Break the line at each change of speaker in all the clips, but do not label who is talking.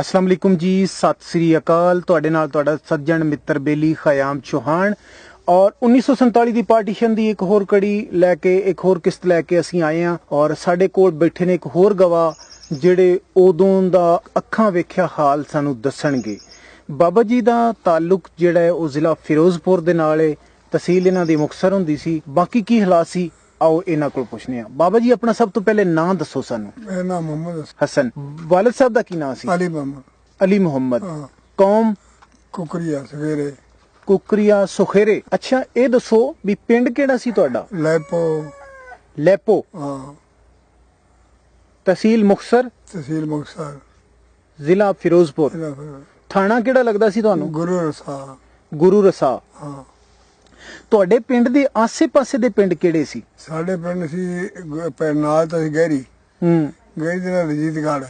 ਅਸਲਾਮ ਵਾਲੇਕੁਮ ਜੀ, ਸਤਿ ਸ੍ਰੀ ਅਕਾਲ। ਤੁਹਾਡੇ ਨਾਲ ਤੁਹਾਡਾ ਸੱਜਣ ਮਿੱਤਰ ਬੇਲੀ ਖਯਾਮ ਚੌਹਾਨ ਔਰ 1947 ਦੀ ਪਾਰਟੀਸ਼ਨ ਦੀ ਇੱਕ ਹੋਰ ਕੜੀ ਲੈ ਕੇ, ਇੱਕ ਹੋਰ ਕਿਸ਼ਤ ਲੈ ਕੇ ਅਸੀਂ ਆਏ ਹਾਂ ਔਰ ਸਾਡੇ ਕੋਲ ਬੈਠੇ ਨੇ ਇੱਕ ਹੋਰ ਗਵਾ ਜਿਹੜੇ ਉਦੋਂ ਦਾ ਅੱਖਾਂ ਵੇਖਿਆ ਹਾਲ ਸਾਨੂੰ ਦੱਸਣਗੇ। ਬਾਬਾ ਜੀ ਦਾ ਤਾਲੁਕ ਜਿਹੜਾ ਹੈ, ਉਹ ਜ਼ਿਲ੍ਹਾ ਫਿਰੋਜ਼ਪੁਰ ਦੇ ਨਾਲ ਹੈ। ਤਹਿਸੀਲ ਇਹਨਾਂ ਦੀ ਮੁਕਤਸਰ ਹੁੰਦੀ ਸੀ। ਬਾਕੀ ਕੀ ਹਾਲਾਤ ਸੀ? ਆਓ ਇਹਨਾਂ ਕੋਲ ਪੁੱਛਨੇ ਆ ਬਾਬਾ ਜੀ ਆਪਣਾ ਸਭ ਤੋਂ ਪਹਿਲੇ ਨਾਂ ਦੱਸੋ ਸਾਨੂੰ।
ਮੇਰਾ ਨਾਮ ਮੁਹੰਮਦ
ਹਸਨ। ਵਾਲਦ ਸਾਹਿਬ ਦਾ ਕੀ ਨਾਂ ਸੀ?
ਅਲੀ ਮੁਹੰਮਦ।
ਅਲੀ ਮੁਹੰਮਦ।
ਹਾਂ।
ਕੌਮ?
ਕੁਕਰੀਆ ਸਵੇਰੇ।
ਕੁਕਰੀਆ ਸੁਖੇਰੇ। ਅੱਛਾ ਇਹ ਦੱਸੋ ਵੀ ਪਿੰਡ ਕਿਹੜਾ ਸੀ ਤੁਹਾਡਾ?
ਲੈਪੋ।
ਲੈਪੋ।
ਹਾਂ।
ਤਹਿਸੀਲ ਮੁਕਤਸਰ?
ਤਹਿਸੀਲ ਮੁਕਤਸਰ।
ਜ਼ਿਲ੍ਹਾ ਫਿਰੋਜ਼ਪੁਰ।
ਇਹਦਾ ਫਿਰ
ਥਾਣਾ ਕਿਹੜਾ ਲੱਗਦਾ ਸੀ ਤੁਹਾਨੂੰ?
ਗੁਰੂ ਰਸਾ।
ਗੁਰੂ ਰਸਾ।
ਹਾਂ।
ਤੁਹਾਡੇ ਪਿੰਡ ਦੇ ਆਸੇ-ਪਾਸੇ ਦੇ ਪਿੰਡ ਕਿਹੜੇ ਸੀ?
ਸਾਡੇ ਪਿੰਡ ਸੀ ਗ- ਪਿੰਡ ਨਾਲ ਤਾਂ ਸੀ ਗਹਿਰੀ।
ਹੂੰ।
ਗਹਿਰੀ ਦੇ ਨਾਲ ਰਜੀਤਗੜ੍ਹ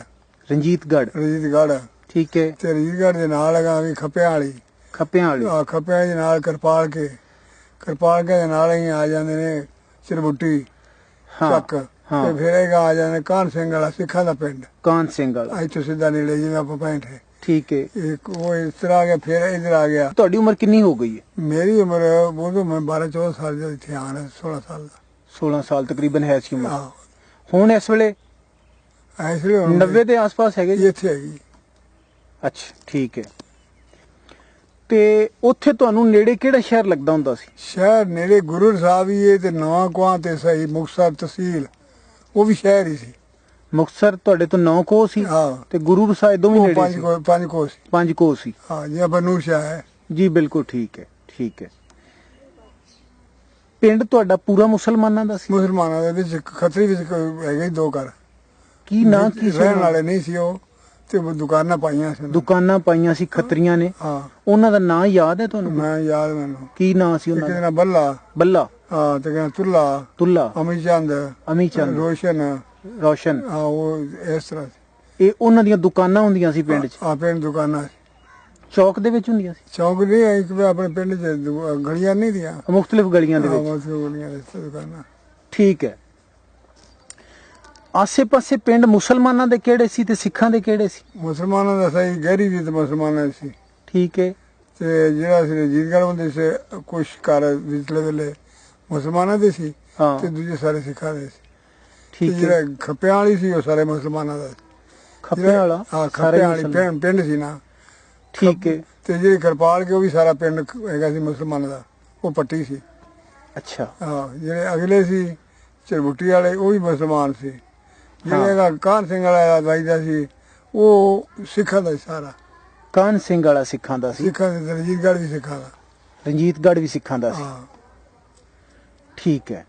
ਰਣਜੀਤਗੜ੍ਹ।
ਰਜੀਤਗੜ੍ਹ
ਠੀਕ ਹੈ।
ਤੇ ਰਜੀਤਗੜ੍ਹ ਦੇ ਨਾਲ ਲਗਾ ਵੀ ਖੱਪਿਆਂ ਵਾਲੀ
ਖੱਪਿਆਂ ਵਾਲੀ
ਆ ਖੱਪਿਆਂ ਦੇ ਨਾਲ ਕਿਰਪਾਲ ਕੇ ਕਿਰਪਾਲ ਕੇ ਦੇ ਨਾਲ ਹੀ ਆ ਜਾਂਦੇ ਨੇ ਚਰਬੁੱਟੀ
ਹਾਂ
ਚੱਕ।
ਹਾਂ।
ਤੇ ਫਿਰ ਇਹ ਆ ਜਾਂਦੇ ਕਾਨ ਸਿੰਘ ਵਾਲਾ ਸਿੱਖਾਂ ਦਾ ਪਿੰਡ।
ਕਾਨ ਸਿੰਘ ਵਾਲਾ।
ਇੱਥੇ ਸਿੱਧਾ ਨੇੜੇ ਜਿਵੇਂ ਆਪਾਂ ਬੈਠੇ
ਠੀਕ ਹੈ।
ਇੱਕ ਉਹ ਇਸ ਤਰ੍ਹਾਂ ਆ ਗਿਆ ਫਿਰ ਇਧਰ ਆ ਗਿਆ।
ਤੁਹਾਡੀ ਉਮਰ ਕਿੰਨੀ ਹੋ ਗਈ ਹੈ?
ਮੇਰੀ ਉਮਰ ਉਦੋਂ ਮੈਂ 12 14 ਸਾਲ ਦਾ ਇੱਥੇ ਆਣਾ 16 ਸਾਲ ਦਾ।
16 ਸਾਲ ਤਕਰੀਬਨ ਹੈ ਸੀ ਉਮਰ। ਹੁਣ ਇਸ ਵੇਲੇ
ਇਸ ਲਈ ਹੁਣ
90 ਦੇ ਆਸ-ਪਾਸ ਹੈਗੇ ਜੀ?
ਇੱਥੇ ਹੈਗੀ।
ਅੱਛਾ ਠੀਕ ਹੈ। ਤੇ ਉੱਥੇ ਤੁਹਾਨੂੰ ਨੇੜੇ ਕਿਹੜਾ ਸ਼ਹਿਰ ਲੱਗਦਾ ਹੁੰਦਾ ਸੀ?
ਸ਼ਹਿਰ ਨੇੜੇ ਗੁਰੂ ਸਾਹਿਬ ਹੀ ਹੈ ਤੇ ਨਵਾਂ ਕੁਆਂ ਤੇ ਸਹੀ ਮੁਕਤਸਰ ਤਹਿਸੀਲ ਉਹ ਵੀ ਸ਼ਹਿਰ ਹੀ ਸੀ।
ਮੁਕਤਸਰ ਤੁਹਾਡੇ ਤੋਂ 9 ਕੋਹ ਸੀ
ਹਾਂ।
ਤੇ ਗੁਰੂ ਸਾਹਿਬ ਦੋਵੇਂ
ਉਹ
ਨੇੜੇ
ਪੰਜ
ਸੀ।
ਕੋ ਪੰਜ ਕੋ ਸੀ।
ਪੰਜ ਕੋਹ ਸੀ।
ਹਾਂ ਜੀ ਬਨੂ ਸ਼ਾਹ ਹੈ।
ਜੀ ਬਿਲਕੁਲ ਠੀਕ ਹੈ ਠੀਕ ਹੈ। ਪਿੰਡ ਤੁਹਾਡਾ ਪੂਰਾ ਮੁਸਲਮਾਨਾਂ ਦਾ ਸੀ?
ਮੁਸਲਮਾਨਾਂ ਦੇ ਵਿੱਚ ਖੱਤਰੀ ਵਿੱਚ ਕੋਈ ਹੈਗੇ ਸੀ ਦੋ ਘਰ।
ਕੀ ਨਾਂ ਕੀ ਸੀ
ਰਹਿਣ
ਦਾ?
ਵਾਲੇ ਨਹੀਂ ਸੀ ਉਹ ਤੇ ਉਹ ਦੁਕਾਨਾਂ ਪਾਈਆਂ ਸੀ ਉਹਨਾਂ ਨੇ।
ਦੁਕਾਨਾਂ ਪਾਈਆਂ ਸੀ ਖੱਤਰੀਆਂ ਨੇ।
ਹਾਂ।
ਉਹਨਾਂ ਦਾ ਨਾਂ ਯਾਦ ਹੈ ਤੁਹਾਨੂੰ?
ਮੈਂ ਯਾਦ ਮੈਨੂੰ।
ਕੀ ਨਾਂ ਸੀ
ਇੱਕ
ਉਹਨਾਂ ਦਾ?
ਦਿਨ ਬੱਲਾ।
ਬੱਲਾ।
ਹਾਂ ਤੇ ਕਹਿੰਦਾ ਤੁੱਲਾ।
ਤੁੱਲਾ।
ਅਮੀ ਚੰਦ।
ਅਮੀ ਚੰਦ।
ਰੋਸ਼ਨ।
ਰੋਸ਼ਨ?
ਹਾਂ ਉਹ ਇਸ ਤਰ੍ਹਾਂ
ਇਹ ਉਹਨਾਂ ਦੀਆਂ ਦੁਕਾਨਾਂ ਹੁੰਦੀਆਂ ਸੀ ਪਿੰਡ 'ਚ?
ਆ ਪਿੰਡ ਦੁਕਾਨਾਂ।
ਚੌਕ ਦੇ ਵਿੱਚ ਹੁੰਦੀਆਂ ਸੀ?
ਚੌਂਕ ਹੈ ਇੱਕ ਆਪਣੇ ਪਿੰਡ ਚ ਦੁ- ਗਲੀਆਂ ਨਹੀਂ ਦੀਆਂ।
ਮੁxtਲਿਫ ਗਲੀਆਂ ਦੇ ਵਿੱਚ।
ਉਹ ਗਲੀਆਂ ਦੇ ਵਿੱਚ ਦੁਕਾਨਾਂ।
ਠੀਕ ਹੈ। ਆਸੇ-ਪਾਸੇ ਪਿੰਡ ਮੁਸਲਮਾਨਾਂ ਦੇ ਕਿਹੜੇ ਸੀ ਤੇ ਸਿੱਖਾਂ ਦੇ ਕਿਹੜੇ ਸੀ?
ਮੁਸਲਮਾਨਾਂ ਦਾ ਸਹੀ ਗਹਿਰੀ ਤੇ ਮੁਸਲਮਾਨਾਂ ਦੀ ਸੀ।
ਠੀਕ ਹੈ।
ਤੇ ਜਿਹੜਾ ਸੀ ਰਜੀਤਗੜ੍ਹ ਹੁੰਦੇ ਸੀ ਕੁਛ ਘਰ ਵਿਚਲੇ ਵੇਲੇ ਮੁਸਲਮਾਨਾਂ ਦੇ ਸੀ
ਹਾਂ।
ਤੇ ਦੂਜੇ ਸਾਰੇ ਸਿੱਖਾਂ ਦੇ ਸੀ।
ਠੀਕ ਹੈ
ਜਿਹੜਾ ਖੱਪਿਆਂ ਵਾਲੀ ਸੀ ਉਹ ਸਾਰੇ ਮੁਸਲਮਾਨਾਂ ਦਾ।
ਖੱਪਿਆਂ ਵਾਲਾ?
ਹਾਂ ਖੱਪਿਆਂ ਵਾਲੀ। ਪਿੰਡ ਸੀ ਨਾ।
ਠੀਕ ਹੈ।
ਤੇ ਜਿਹੜੀ ਕਿਰਪਾਲ ਕੇ ਉਹ ਵੀ ਸਾਰਾ ਪਿੰਡ ਹੈਗਾ ਸੀ ਮੁਸਲਮਾਨਾਂ ਦਾ। ਉਹ ਪੱਟੀ ਸੀ।
ਅੱਛਾ।
ਹਾਂ ਜਿਹੜੇ ਅਗਲੇ ਸੀ ਚਰਬੁੱਟੀ ਵਾਲੇ ਉਹ ਵੀ ਮੁਸਲਮਾਨ ਸੀ। ਜਿਹੜਾ ਕਾਨ ਸਿੰਘ ਵਾਲਾ ਵਾਈਦਾ ਸੀ ਉਹ ਸਿੱਖਾਂ ਦਾ ਸੀ ਸਾਰਾ।
ਕਾਨ ਸਿੰਘ ਵਾਲਾ ਸਿੱਖਾਂ ਦਾ ਸੀ?
ਸਿੱਖਾਂ ਦੇ ਰਜੀਤਗੜ੍ਹ ਵੀ ਸਿੱਖਾਂ ਦਾ।
ਰਣਜੀਤਗੜ੍ਹ ਵੀ ਸਿੱਖਾਂ ਦਾ ਸੀ।
ਹਾਂ।
ਠੀਕ ਹੈ।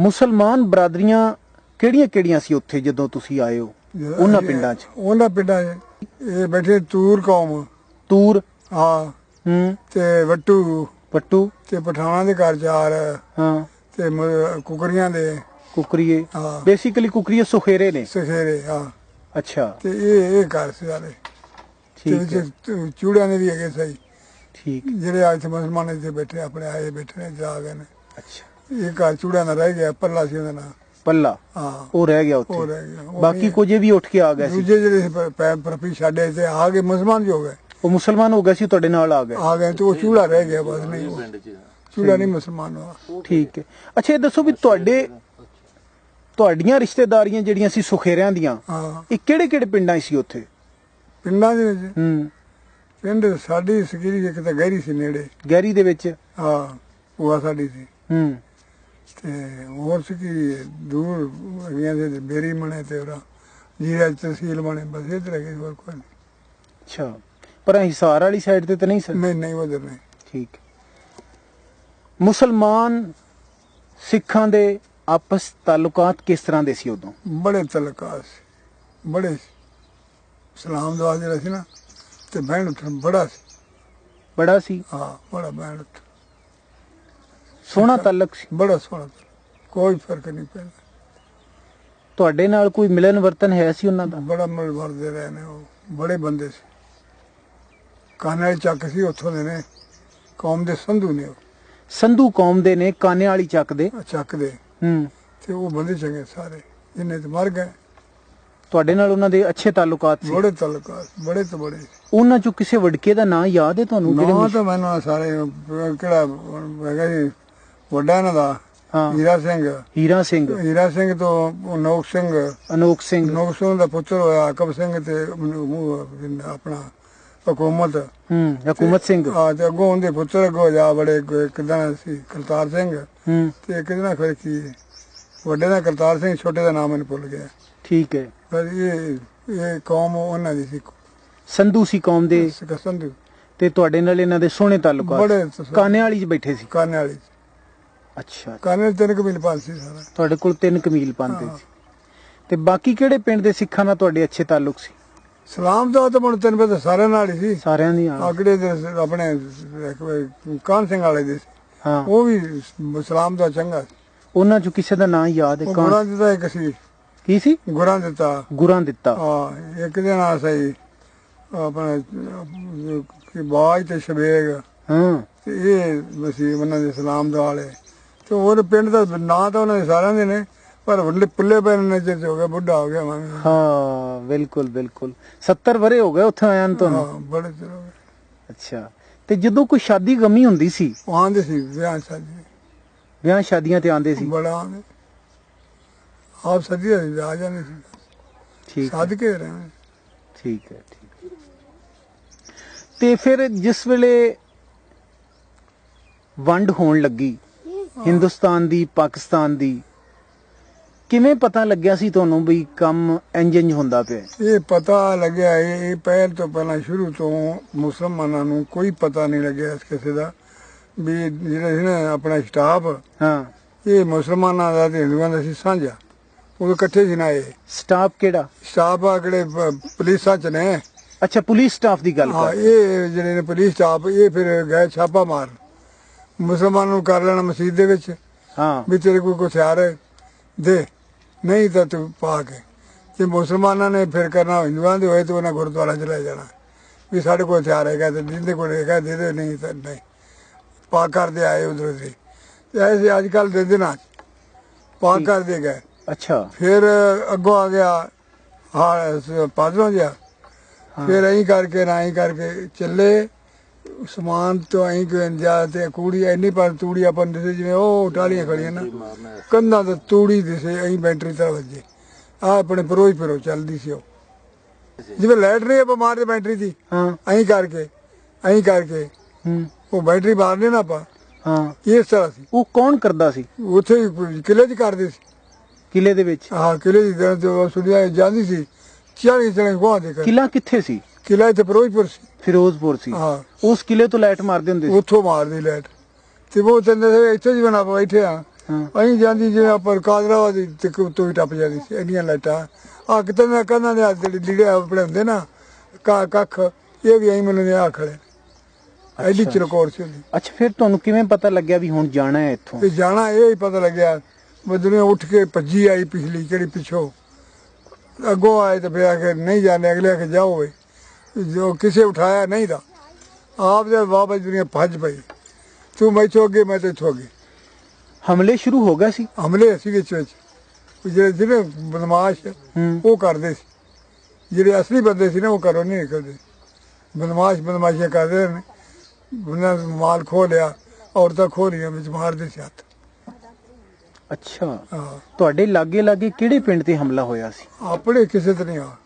ਮੁਸਲਮਾਨ ਬਰਾਦਰੀਆਂ ਕਿਹੜੀਆਂ-ਕਿਹੜੀਆਂ ਸੀ ਉੱਥੇ ਜਦੋਂ ਤੁਸੀਂ ਆਏ ਹੋ? ਉਹਨਾਂ ਪਿੰਡਾਂ 'ਚ।
ਉਹਨਾਂ ਪਿੰਡਾਂ 'ਚ। ਇਹ ਬੈਠੇ ਤੂਰ ਕੌਮ।
ਤੂਰ?
ਹਾਂ।
ਹੂੰ।
ਤੇ ਵੱਟੂ।
ਪੱਟੂ
ਤੇ ਪਠਾਣਾ ਦੇ ਘਰ ਚਾਰ।
ਹਾਂ।
ਤੇ ਕੁਕਰੀਆਂ ਦੇ।
ਕੁਕਰੀਏ।
ਹਾਂ।
ਬੇਸਿਕਲੀ ਕੁਕਰੀਏ ਸੁਖੇਰੇ ਨੇ।
ਸਖੇਰੇ ਹਾਂ।
ਅੱਛਾ।
ਤੇ ਇਹ ਇਹ ਘਰ ਸਾਰੇ।
ਠੀਕ ਹੈ।
ਚੂੜਿਆਂ ਦੇ ਵੀ ਹੈਗੇ ਸਹੀ।
ਠੀਕ।
ਜਿਹੜੇ ਅੱਜ ਮੁਸਲਮਾਨ ਇੱਥੇ ਬੈਠੇ ਆਪਣੇ ਆਏ ਬੈਠੇ ਨੇ ਜਾ ਗਏ ਨੇ।
ਅੱਛਾ।
ਇਹ ਘਰ ਚੂੜਿਆਂ ਦਾ ਰਹਿ ਗਿਆ ਪੱਲਾ ਸੀ ਉਹਦਾ ਨਾਂ
ਪੱਲਾ?
ਹਾਂ।
ਉਹ ਰਹਿ ਗਿਆ
ਉਹ
ਉੱਥੇ
ਰਹਿ ਗਿਆ ਉਹ
ਬਾਕੀ
ਨਹੀਂ-
ਕੁਝ ਵੀ ਉੱਠ ਕੇ ਆ ਗਏ ਸੀ?
ਦੂਜੇ ਜਿਹੜੇ ਪ- ਪੈ ਪ੍ਰਪੀ ਛੱਡੇ ਤੇ ਆ ਗਏ ਮੁਸਲਮਾਨ ਜੋ ਗਏ।
ਉਹ ਮੁਸਲਮਾਨ ਹੋ ਗਏ ਸੀ ਤੁਹਾਡੇ ਨਾਲ ਆ ਗਏ?
ਆ ਗਏ ਤੇ ਉਹ ਚੂੜਾ ਰਹਿ ਗਿਆ ਬਸ ਨਹੀਂ ਉਹ। ਚੂੜਾ ਨਹੀਂ ਮੁਸਲਮਾਨ ਹੋਇਆ
ਠੀਕ ਹੈ। ਅੱਛਾ ਇਹ ਦੱਸੋ ਵੀ ਤੁਹਾਡੇ ਤੁਹਾਡੀਆਂ ਰਿਸ਼ਤੇਦਾਰੀਆਂ ਜਿਹੜੀਆਂ ਸੀ ਸੁਖੇਰਿਆਂ ਦੀਆਂ
ਹਾਂ।
ਇਹ ਕਿਹੜੇ ਕਿਹੜੇ ਪਿੰਡਾਂ 'ਚ ਸੀ ਉੱਥੇ?
ਪਿੰਡਾਂ ਦੇ ਵਿੱਚ?
ਹੂੰ।
ਪਿੰਡ ਸਾਡੀ ਸਕੀਰੀ ਇੱਕ ਤਾਂ ਗਹਿਰੀ ਸੀ ਨੇੜੇ।
ਗੈਰੀ ਦੇ ਵਿੱਚ?
ਹਾਂ ਉਹ ਸਾਡੀ ਸੀ।
ਹੂੰ।
ਤੇ ਹੋਰ ਸਕੀਰੀ ਦੂਰ ਹੈਗੀਆਂ ਸੀ ਬੇਰੀ ਮਣੇ ਤੇ ਉਹਦਾ ਜੀਰਾ ਤਹਿਸੀਲ ਬਣੇ ਬਸ ਇੱਧਰ ਹੈਗੇ ਹੋਰ ਕੋਈ ਨਹੀਂ।
ਅੱਛਾ। ਪਰ ਹਿਸਾਰ ਵਾਲੀ ਸਾਈਡ ਤੇ ਤਾਂ ਨਹੀਂ ਸਰ
ਨਹੀਂ ਨਹੀਂ ਉਧਰ ਨਹੀਂ।
ਠੀਕ। ਮੁਸਲਮਾਨ ਸਿੱਖਾਂ ਦੇ ਆਪਸ ਤਾਲੁਕਾਤ ਕਿਸ ਤਰ੍ਹਾਂ ਦੇ ਸੀ ਉਦੋਂ?
ਬੜੇ ਤਲਕਾਸ ਬੜੇ ਸਲਾਮ ਦੁਆ ਜਿਹੜਾ ਸੀ ਨਾ ਤੇ ਬਹਿਣ ਉੱਠਣ ਬੜਾ ਸੀ।
ਬੜਾ ਸੀ?
ਹਾਂ ਬੜਾ ਬਹਿਣ ਉੱਠ
ਸੋਹਣਾ ਤਾਲੁਕ ਸੀ।
ਬੜਾ ਸੋਹਣਾ। ਕੋਈ ਫ਼ਰਕ ਨਹੀਂ ਪੈਂਦਾ।
ਤੁਹਾਡੇ ਨਾਲ ਕੋਈ ਮਿਲਨ ਵਰਤਨ ਹੈ ਸੀ ਉਹਨਾਂ ਦਾ?
ਬੜਾ ਮਿਲ ਵਰਦੇ ਰਹੇ ਨੇ ਉਹ। ਬੜੇ ਬੰਦੇ ਸੀ। ਕਾਨੇ ਚੱਕ ਸੀ ਉੱਥੋਂ ਦੇ ਨੇ। ਕੌਮ ਦੇ ਸੰਧੂ ਨੇ ਉਹ।
ਸੰਧੂ ਕੌਮ ਦੇ ਨੇ ਕਾਨੇ ਵਾਲੀ ਚੱਕ ਦੇ
ਚੱਕ ਦੇ
ਹੂੰ।
ਤੇ ਉਹ ਬੰਦੇ ਚੰਗੇ ਸਾਰੇ। ਜਿੰਨੇ ਤੇ ਮਰ ਗਏ।
ਤੁਹਾਡੇ ਨਾਲ ਉਹਨਾਂ ਦੇ ਅੱਛੇ ਤਾਲੁਕਾਤ ਸੀ।
ਬੜੇ ਤਲਕਾਤ ਬੜੇ ਤੋਂ ਬੜੇ
ਉਹਨਾਂ ਚੋਂ ਕਿਸੇ ਵਡਕੇ ਦਾ ਨਾਂ ਯਾਦ ਹੈ ਤੁਹਾਨੂੰ?
ਨਾ ਤਾਂ ਮੈਨੂੰ ਸਾਰੇ ਕਿਹੜਾ ਹੈਗਾ ਜੀ? ਵੱਡਾ ਇਹਨਾਂ ਦਾ
ਹਾਂ।
ਹੀਰਾ ਸਿੰਘ।
ਹੀਰਾ ਸਿੰਘ।
ਹੀਰਾ ਸਿੰਘ ਤੋਂ ਨੌਕ ਸਿੰਘ।
ਅਨੋਖ ਸਿੰਘ।
ਨੌਕ ਸਿੰਘ ਦਾ ਪੁੱਤਰ ਹੋਇਆ ਆਕਬ ਸਿੰਘ ਤੇ ਆਪਣਾ ਹਕੂਮਤ।
ਹੂੰ ਹਕੂਮਤ ਸਿੰਘ।
ਆ ਤੇ ਅੱਗੋਂ ਉਹਦੇ ਪੁੱਤਰ ਅੱਗੋਂ ਜਾ ਬੜੇ ਕਿਦਾਂ ਸੀ ਕਰਤਾਰ ਸਿੰਘ।
ਹੂੰ।
ਤੇ ਨਾਲ ਫਿਰ ਕੀ ਵੱਡੇ ਦਾ ਕਰਤਾਰ ਸਿੰਘ ਛੋਟੇ ਦਾ ਨਾਮ ਮੈਨੂੰ ਭੁੱਲ ਗਿਆ।
ਠੀਕ ਹੈ।
ਪਰ ਇਹ ਇਹ ਕੌਮ ਉਹਨਾਂ ਦੀ ਸੀ।
ਸੰਧੂ ਸੀ ਕੌਮ ਦੇ।
ਸੰਧੂ।
ਤੇ ਤੁਹਾਡੇ ਨਾਲ ਇਹਨਾਂ ਦੇ ਸੋਹਣੇ ਤਾਲੁਕਾਤ
ਬੜੇ
ਕਾਨੇ ਵਾਲੀ 'ਚ ਬੈਠੇ ਸੀ।
ਕਾਨੇ ਵਾਲੀ।
ਅੱਛਾ
ਕਾਨੇ ਵਾਲੀ ਤਿੰਨ ਕਬੀਲ ਸੀ ਸਾਰਾ।
ਤੁਹਾਡੇ ਕੋਲ ਤਿੰਨ ਕਮੀਲ ਪਾਉਂਦੇ। ਸੀ। ਤੇ ਬਾਕੀ ਕਿਹੜੇ ਪਿੰਡ ਦੇ ਸਿੱਖਾਂ ਨਾਲ ਤੁਹਾਡੇ ਅੱਛੇ ਤਾਲੁਕ ਸੀ?
ਸਲਾਮ ਦਾ ਤਾਂ ਮਨ ਤੈਨੂੰ ਪਤਾ ਸਾਰਿਆਂ ਨਾਲ ਹੀ ਸੀ।
ਸਾਰਿਆਂ ਦੀ
ਆਗੜੇ ਦੇ ਆਪਣੇ ਕਾਨ ਸਿੰਘ ਵਾਲੇ ਦੇ
ਹਾਂ।
ਉਹ ਵੀ ਸਲਾਮ ਦਾ ਚੰਗਾ
ਉਹਨਾਂ ਚੋਂ ਕਿਸੇ ਦਾ ਨਾਂ ਯਾਦ ਹੈ? ਕੌਣ
ਗੁਰਾਂ ਦਿੱਤਾ ਇੱਕ ਸੀ।
ਕੀ ਸੀ?
ਗੁਰਾਂ ਦਿੱਤਾ।
ਗੁਰਾਂ ਦਿੱਤਾ।
ਹਾਂ ਇੱਕ ਦੇ ਨਾਲ ਸਹੀ ਆਪਣਾ ਕਿ ਬਾਜ ਤੇ ਸ਼ਬੇਗ।
ਹਾਂ।
ਇਹ ਮਸੀਹ ਉਹਨਾਂ ਦੇ ਸਲਾਮ ਦਾ ਵਾਲੇ। ਤੇ ਹੋਰ ਪਿੰਡ ਦਾ ਨਾਂ ਤਾਂ ਉਹਨਾਂ ਦੇ ਸਾਰਿਆਂ ਦੇ ਨੇ ਪਰ ਵੱਡੇ ਪੁੱਲੇ ਪੈਣ ਨੇ ਚਿਰ ਹੋ ਗਿਆ ਬੁੱਢਾ ਹੋ ਗਿਆ ਮੈਂ।
ਹਾਂ ਬਿਲਕੁਲ ਬਿਲਕੁਲ। 70 ਵਰੇ ਹੋ ਗਏ ਉੱਥੇ ਆਇਆ ਤੁਹਾਨੂੰ
ਹਾਂ ਬੜੇ ਚਿਰ ਹੋ ਗਏ।
ਅੱਛਾ। ਤੇ ਜਦੋਂ ਕੋਈ ਸ਼ਾਦੀ ਗਮੀ ਹੁੰਦੀ ਸੀ?
ਉਹ ਆਂਦੇ ਸੀ ਵਿਆਹ ਸਾਜੀ
ਵਿਆਹ ਸ਼ਾਦੀਆਂ ਤੇ ਆਉਂਦੇ ਸੀ?
ਬੜਾ ਆਂਦੇ ਆਪ ਸਦੀ ਆ ਜਾਂਦੇ ਸੀ।
ਠੀਕ
ਸਾਧ ਕੇ ਰਹੇ
ਠੀਕ ਹੈ ਠੀਕ ਹੈ। ਤੇ ਫਿਰ ਜਿਸ ਵੇਲੇ ਵੰਡ ਹੋਣ ਲੱਗੀ ਹਿੰਦੁਸਤਾਨ ਦੀ ਪਾਕਿਸਤਾਨ ਦੀ। ਕਿਵੇਂ ਪਤਾ ਲੱਗਿਆ ਸੀ ਤੁਹਾਨੂੰ ਵੀ ਕੰਮ ਇੰਜ ਇੰਜ ਹੁੰਦਾ ਪਿਆ? ਹੈ?
ਇਹ ਪਤਾ ਲੱਗਿਆ ਇਹ ਪਹਿਲ ਤੋਂ ਪਹਿਲਾਂ ਸ਼ੁਰੂ ਤੋਂ ਮੁਸਲਮਾਨਾਂ ਨੂੰ ਕੋਈ ਪਤਾ ਨਹੀਂ ਲੱਗਿਆ ਇਸ ਕਿਸੇ ਦਾ। ਵੀ ਜਿਹੜਾ ਸੀ ਨਾ ਆਪਣਾ ਸਟਾਫ
ਹਾਂ।
ਇਹ ਮੁਸਲਮਾਨਾਂ ਦਾ ਤੇ ਹਿੰਦੂਆਂ ਦਾ ਸੀ ਸਾਂਝਾ। ਉਹ ਇਕੱਠੇ ਸੀ ਨਾ ਇਹ।
ਸਟਾਫ ਕਿਹੜਾ?
ਸਟਾਫ ਆ ਕਿਹੜੇ ਪੁਲਿਸਾਂ ਚ ਨੇ।
ਅੱਛਾ ਪੁਲਿਸ ਸਟਾਫ ਦੀ ਗੱਲ
ਹਾਂ
ਕਰ
ਇਹ ਜਿਹੜੇ ਨੇ ਪੁਲਿਸ ਸਟਾਫ ਇਹ ਫਿਰ ਗਏ ਛਾਪਾ ਮਾਰਨ। ਮੁਸਲਮਾਨਾਂ ਨੂੰ ਕਰ ਲੈਣਾ ਮਸਜਿਦ ਦੇ ਵਿੱਚ।
ਹਾਂ।
ਵੀ ਤੇਰੇ ਕੁਛ ਹਥਿਆਰ ਹੈ, ਦੇ। ਨਹੀਂ ਤਾਂ ਤੂੰ ਪਾ ਕੇ। ਜੇ ਮੁਸਲਮਾਨਾਂ ਨੇ ਫਿਰ ਕਰਨਾ ਹਿੰਦੂਆਂ ਦੇ ਹੋਏ ਤਾਂ ਉਹਨਾਂ ਗੁਰਦੁਆਰਾ ਚ ਲੈ ਜਾਣਾ। ਵੀ ਸਾਡੇ ਕੋਲ ਹਥਿਆਰ ਹੈਗਾ ਤੇ ਜਿੰਦੇ ਕੋਲ ਹੈਗਾ ਦੇ ਦੇ ਨਹੀਂ ਤਾਂ ਨਹੀਂ। ਪਾ ਕਰਦੇ ਆਏ ਉਧਰ ਦੇ। ਤੇ ਐਸੇ ਅੱਜ ਕੱਲ ਦੇ ਦਿਨਾਂ 'ਚ ਪਾ ਕਰਦੇ ਗਏ।
ਅੱਛਾ।
ਫਿਰ ਅੱਗੋਂ ਆ ਗਿਆ ਹਾਂ ਪਾਦਰੋਂ ਜਿਹਾ। ਫਿਰ ਐਂ ਕਰਕੇ ਨਾ ਐਂ ਕਰਕੇ ਚੱਲੇ। ਸਮਾਨ ਤੋਂ ਐਂ ਕਿ ਜਾ ਤੇ ਕੂੜੀ ਇੰਨੀ ਪਰ ਤੂੜੀ ਆਪਾਂ ਨੂੰ ਦਿਸੇ ਜਿਵੇਂ ਉਹ ਟਾਲੀਆਂ ਖੜੀਆਂ ਨਾ ਕੰਧਾਂ ਤੇ ਤੂੜੀ ਦਿਸੇ ਐਂ ਬੈਟਰੀ ਤਰ੍ਹਾਂ ਵੱਜੇ। ਆ ਆਪਣੇ ਪਰੋਈ ਪਰੋ ਚੱਲਦੀ ਸੀ ਉਹ। ਜਿਵੇਂ ਲਾਈਟ ਨਹੀਂ ਆਪਾਂ ਮਾਰਦੇ ਬੈਟਰੀ ਦੀ।
ਹਾਂ।
ਐਂ ਕਰਕੇ ਐਂ ਕਰਕੇ।
ਹੂੰ।
ਉਹ ਬੈਟਰੀ ਮਾਰਨੇ ਨਾ ਆਪਾਂ।
ਹਾਂ।
ਇਸ ਤਰ੍ਹਾਂ ਸੀ।
ਉਹ ਕੌਣ ਕਰਦਾ ਸੀ?
ਉੱਥੇ ਕਿਲੇ 'ਚ ਕਰਦੇ ਸੀ।
ਕਿਲੇ ਦੇ ਵਿੱਚ?
ਹਾਂ ਕਿਲੇ ਦੀ ਤੇ ਸੁਣਿਆ ਜਾਂਦੀ ਸੀ। ਚਾਲੀ ਚਲੇ ਗਵਾ ਦੇ ਕਰ
ਕਿਲਾ ਕਿੱਥੇ ਸੀ?
ਕਿਲਾ ਇੱਥੇ ਫਿਰੋਜ਼ਪੁਰ ਸੀ।
ਫਿਰੋਜ਼ਪੁਰ ਸੀ।
ਹਾਂ।
ਉਸ ਕਿਲੇ ਤੋਂ ਲਾਈਟ ਮਾਰਦੇ ਹੁੰਦੇ ਸੀ।
ਉੱਥੋਂ ਮਾਰਦੀ ਲਾਈਟ। ਤੇ ਉਹ ਤੰਦੇ ਸੀ ਇੱਥੇ ਜਿਵੇਂ ਆਪਾਂ ਬੈਠੇ ਆ
ਹਾਂ।
ਅਸੀਂ ਜਾਂਦੀ ਜਿਵੇਂ ਆਪਾਂ ਕਾਦਰਾਵਾ ਦੀ ਤੇ ਉੱਤੋਂ ਹੀ ਟੱਪ ਜਾਂਦੀ ਸੀ ਇੰਨੀਆਂ ਲਾਈਟਾਂ। ਆ ਕਿਤੇ ਨਾ ਕੰਨਾਂ ਦੇ ਜਿਹੜੇ ਲੀੜੇ ਆਪਣੇ ਹੁੰਦੇ ਨਾ ਕਾ ਕੱਖ ਇਹ ਵੀ ਐਂ ਮੈਨੂੰ ਆ ਖੜੇ। ਐਡੀ। ਚਰਕੋਰ ਸੀ ਉਹਦੀ।
ਅੱਛਾ ਫਿਰ ਤੁਹਾਨੂੰ ਕਿਵੇਂ ਪਤਾ ਲੱਗਿਆ ਵੀ ਹੁਣ ਜਾਣਾ ਹੈ ਇੱਥੋਂ?
ਤੇ ਜਾਣਾ ਇਹ ਹੀ ਪਤਾ ਲੱਗਿਆ। ਮਦਨੇ ਉੱਠ ਕੇ ਭੱਜੀ ਆਈ ਪਿਛਲੀ ਕਿਹੜੀ ਪਿੱਛੋਂ। ਅੱਗੋਂ ਆਏ ਤੇ ਫਿਰ ਆ ਕੇ ਨਹੀਂ ਜਾਣੇ ਅਗਲੇ ਆ ਕੇ ਜਾਓ ਵੇ ਜੋ ਕਿਸੇ ਉਠਾਇਆ ਨਹੀਂ ਦਾ। ਆਪ ਦੇ ਜੀ ਦੁਨੀਆ ਭੱਜ ਪਈ। ਤੂੰ ਮੈਥੋਂ ਅੱਗੇ ਮੈਂ ਤੇ ਇੱਥੋਂ ਅੱਗੇ।
ਹਮਲੇ ਸ਼ੁਰੂ ਹੋ ਗਏ ਸੀ।
ਹਮਲੇ ਅਸੀਂ ਵਿੱਚ ਵਿੱਚ। ਜਿਹੜੇ ਜਿਹੜੇ ਬਦਮਾਸ਼ ਉਹ ਕਰਦੇ ਸੀ। ਜਿਹੜੇ ਅਸਲੀ ਬੰਦੇ ਸੀ ਨਾ ਉਹ ਘਰੋਂ ਨਹੀਂ ਨਿਕਲਦੇ। ਬਦਮਾਸ਼ ਬਦਮਾਸ਼ੀਆਂ ਕਰਦੇ ਨੇ। ਉਹਨਾਂ ਮਾਲ ਖੋਹ ਲਿਆ ਔਰਤਾਂ ਖੋਹ ਲਈਆਂ ਵਿੱਚ ਮਾਰਦੇ ਸੀ ਹੱਥ।
ਅੱਛਾ। ਤੁਹਾਡੇ ਲਾਗੇ ਲਾਗੇ ਕਿਹੜੇ ਪਿੰਡ ਤੇ ਹਮਲਾ ਹੋਇਆ ਸੀ?
ਆਪਣੇ ਕਿਸੇ ਤੇ ਨਹੀਂ ਆ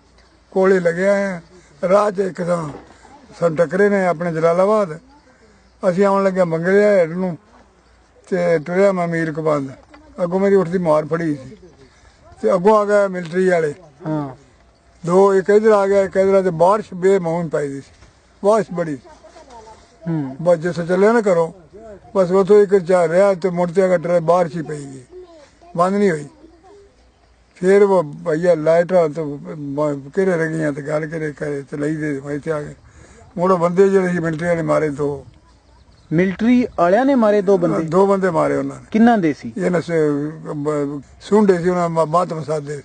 ਕੋਲੇ ਲੱਗਿਆ ਹੈ ਰਾਹ 'ਚ ਇੱਕਦਮ ਸਾਨੂੰ ਟੱਕਰੇ ਨੇ ਆਪਣੇ ਜਲਾਲਾਬਾਦ। ਅਸੀਂ ਆਉਣ ਲੱਗਿਆ ਮੰਗਲਿਆ ਹੈਡ ਨੂੰ ਤੇ ਟੁਰਿਆ ਮੈਂ ਮੀਰ ਕਬੰਦ ਅੱਗੋਂ ਮੇਰੀ ਉੱਠਦੀ ਮਾਰ ਫੜੀ ਸੀ। ਤੇ ਅੱਗੋਂ ਆ ਗਿਆ ਮਿਲਟਰੀ ਵਾਲੇ।
ਹਾਂ।
ਦੋ ਇੱਕ ਇਧਰ ਆ ਗਿਆ ਇੱਕ ਇਧਰ ਤੇ ਬਾਰਿਸ਼ ਬੇਮੌਨ ਪਈ ਦੀ ਸੀ। ਬਾਰਿਸ਼ ਬੜੀ।
ਹੂੰ।
ਬਸ ਜਿਸ ਚੱਲਿਆ ਨਾ ਕਰੋ ਬਸ ਉਥੋਂ ਇੱਕ ਚਾ ਰਿਹਾ ਤੇ ਮੁੜ ਤੇ ਘਟਰੇ ਬਾਰਿਸ਼ ਹੀ ਪਈ ਗਈ। ਬੰਦ ਨਹੀਂ ਹੋਈ। ਫਿਰ ਉਹ ਭਈਆ ਲਾਈਟਾਂ ਤੋਂ ਕਿਹੜੇ ਰਗੀਆਂ ਤੇ ਗੱਲ ਕਿਹੜੇ ਕਰੇ ਤੇ ਲਈ ਦੇ ਮੈਂ ਇੱਥੇ ਆ ਗਏ ਮੋੜੋ ਬੰਦੇ ਜਿਹੜੇ ਸੀ ਮਿਲਟਰੀ ਵਾਲੇ ਮਾਰੇ ਦੋ।
ਮਿਲਟਰੀ ਵਾਲਿਆਂ ਨੇ ਮਾਰੇ ਦੋ ਬੰਦੇ?
ਦੋ ਬੰਦੇ ਮਾਰੇ ਉਹਨਾਂ ਨੇ।
ਕਿੰਨਾਂ ਦੇ ਸੀ?
ਇਹ ਨਸੇ ਸੁੰਡੇ ਸੀ ਉਹਨਾਂ ਮਾਤਮ ਸਾਦੇ।